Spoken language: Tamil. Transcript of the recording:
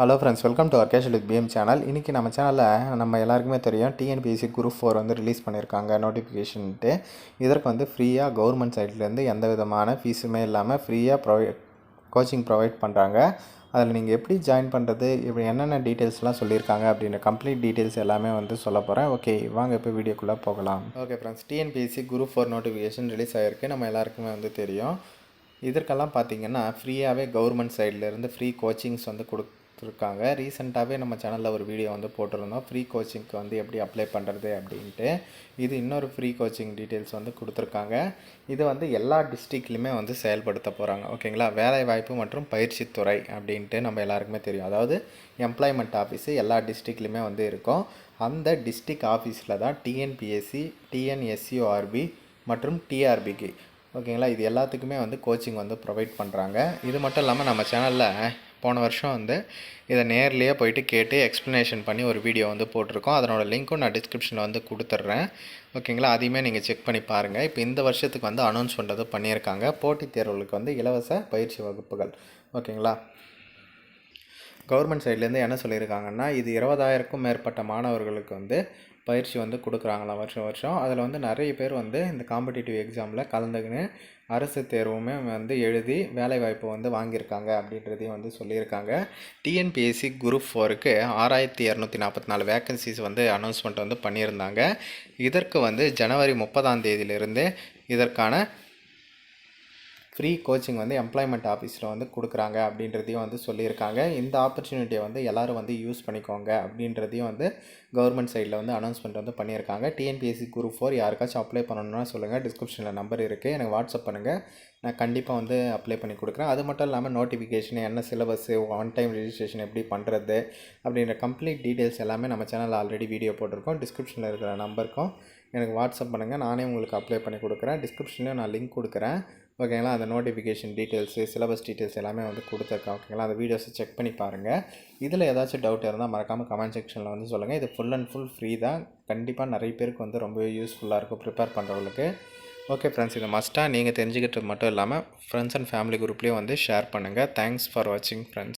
Hello friends welcome to Arkesh with PM channel இன்றைக்கி நம்ம சேனலில் நம்ம எல்லாருக்குமே தெரியும் டிஎன்பிஎஸ்சி குரூப் ஃபோர் வந்து ரிலீஸ் பண்ணியிருக்காங்க நோட்டிஃபிகேஷன்ட்டு இதற்கு வந்து ஃப்ரீயாக கவர்மெண்ட் சைட்லேருந்து எந்த விதமான ஃபீஸுமே இல்லாமல் ஃப்ரீயாக ப்ரொவைட் கோச்சிங் ப்ரொவைட் பண்ணுறாங்க அதில் நீங்கள் எப்படி ஜாயின் பண்ணுறது இப்படி என்னென்ன டீட்டெயில்ஸ்லாம் சொல்லியிருக்காங்க அப்படின்ற கம்ப்ளீட் டீட்டெயில்ஸ் எல்லாமே வந்து சொல்ல போகிறேன் ஓகே வாங்க இப்போ வீடியோக்குள்ளே போகலாம். Okay friends TNPSC group four notification release ஆகிருக்கு நம்ம எல்லாருக்குமே வந்து தெரியும். இதற்கெல்லாம் பார்த்தீங்கன்னா ஃப்ரீயாகவே கவர்மெண்ட் சைட்லேருந்து ஃப்ரீ கோச்சிங்ஸ் வந்து கொடு கொடுத்துருக்காங்க. ரீசெண்டாகவே நம்ம சேனலில் ஒரு வீடியோ வந்து போட்டிருந்தோம். ஃப்ரீ கோச்சிங்க்கு வந்து எப்படி அப்ளை பண்ணுறது அப்படின்ட்டு. இது இன்னொரு ஃப்ரீ கோச்சிங் டீட்டெயில்ஸ் வந்து கொடுத்துருக்காங்க. இது வந்து எல்லா டிஸ்ட்ரிக்ட்லையுமே வந்து செயல்படுத்த போகிறாங்க ஓகேங்களா வேலைவாய்ப்பு மற்றும் பயிற்சித்துறை அப்படின்ட்டு நம்ம எல்லாருக்குமே தெரியும். அதாவது எம்ப்ளாய்மெண்ட் ஆஃபீஸு எல்லா டிஸ்ட்ரிக்ட்லையுமே வந்து இருக்கும். அந்த டிஸ்ட்ரிக் ஆஃபீஸில் தான் டிஎன்பிஎஸ்சி டிஎன்எஸ்சிஓஆர்பி மற்றும் டிஆர்பிக்கு ஓகேங்களா இது எல்லாத்துக்குமே வந்து கோச்சிங் வந்து ப்ரொவைட் பண்ணுறாங்க இது மட்டும் இல்லாமல் நம்ம சேனலில் போன வருஷம் வந்து இதை நேர்லேயே போயிட்டு கேட்டு எக்ஸ்ப்ளனேஷன் பண்ணி ஒரு வீடியோ வந்து போட்டிருக்கோம். அதனோட லிங்க்கும் நான் டிஸ்கிரிப்ஷனில் வந்து கொடுத்துட்றேன். ஓகேங்களா அதையுமே நீங்கள் செக் பண்ணி பாருங்கள் இப்போ இந்த வருஷத்துக்கு வந்து அனௌன்ஸ் பண்ணுறது பண்ணியிருக்காங்க. போட்டித் தேர்வுகளுக்கு வந்து இலவச பயிற்சி வகுப்புகள். ஓகேங்களா கவர்மெண்ட் சைட்லேருந்து என்ன சொல்லியிருக்காங்கன்னா இது இருபதாயிரக்கும் மேற்பட்ட மாணவர்களுக்கு வந்து பயிற்சி வந்து கொடுக்குறாங்களாம் வருஷம் வருஷம். அதில் வந்து நிறைய பேர் வந்து இந்த காம்படிட்டிவ் எக்ஸாமில் கலந்துக்கின்னு அரசு தேர்வுமே வந்து எழுதி வேலைவாய்ப்பு வந்து வாங்கியிருக்காங்க அப்படின்றதையும் வந்து சொல்லியிருக்காங்க. டிஎன்பிஎஸ்சி குரூப் ஃபோருக்கு ஆறாயிரத்தி இரநூத்தி நாற்பத்தி நாலு வேக்கன்சிஸ் வந்து அனௌன்ஸ்மெண்ட் வந்து பண்ணியிருந்தாங்க. இதற்கு வந்து ஜனவரி முப்பதாம் தேதியிலிருந்து இதற்கான ஃப்ரீ கோச்சிங் வந்து எம்ப்ளாய்மெண்ட் ஆஃபீஸில் வந்து கொடுக்குறாங்க அப்படின்றதையும் வந்து சொல்லியிருக்காங்க. இந்த ஆப்பர்ச்சுனிட்டியை வந்து எல்லோரும் வந்து யூஸ் பண்ணிக்கோங்க அப்படின்றதையும் வந்து கவர்மெண்ட் சைடில் வந்து அனௌன்ஸ்மெண்ட் வந்து பண்ணியிருக்காங்க. டிஎன்பிஎஸ்சி குரூப் ஃபோர் யாருக்காச்சும் அப்ளை பண்ணணும்னா சொல்லுங்கள் டிஸ்கிரிப்ஷனில் நம்பர் இருக்குது எனக்கு வாட்ஸ்அப் பண்ணுங்கள் நான் கண்டிப்பாக வந்து அப்ளை பண்ணி கொடுக்குறேன். அது மட்டும் இல்லாமல் நோட்டிஃபிகேஷன் என்ன சிலபஸ்ஸு ஒன் டைம் ரெஜிஸ்ட்ரேஷன் எப்படி பண்ணுறது அப்படின்ற கம்ப்ளீட் டீட்டெயில்ஸ் எல்லாமே நம்ம சேனலில் ஆல்ரெடி வீடியோ போட்டிருக்கோம். டிஸ்கிரிப்ஷனில் இருக்கிற நம்பருக்கும் எனக்கு வாட்ஸ்அப் பண்ணுங்கள் நானே உங்களுக்கு அப்ளை பண்ணி கொடுக்குறேன். டிஸ்கிரிப்ஷன்லேயும் நான் லிங்க் கொடுக்குறேன். ஓகேங்களா? அந்த நோட்டிஃபிகேஷன் டீட்டெயில்ஸு சிலபஸ் டீட்டெயில்ஸ் எல்லாமே வந்து கொடுத்துருக்கேன் ஓகேங்களா? அந்த வீடியோஸை செக் பண்ணி பாருங்கள் இதில் ஏதாச்சும் டவுட் இருந்தால் மறக்காமல் கமெண்ட் செக்ஷனில் வந்து சொல்லுங்கள் இது ஃபுல் அண்ட் ஃபுல் ஃப்ரீ தான். கண்டிப்பாக நிறைய பேருக்கு வந்து ரொம்பவே யூஸ்ஃபுல்லாக இருக்கும் ப்ரிப்பேர் பண்ணுறவங்களுக்கு ஓகே ஃப்ரெண்ட்ஸ் இது மஸ்ட்டாக நீங்கள் தெரிஞ்சுக்கிட்டது மட்டும் இல்லாமல் ஃப்ரெண்ட்ஸ் அண்ட் ஃபேமிலி குரூப்லேயும் வந்து ஷேர் பண்ணுங்கள் தேங்க்ஸ் ஃபார் வாட்சிங் ஃப்ரெண்ட்ஸ்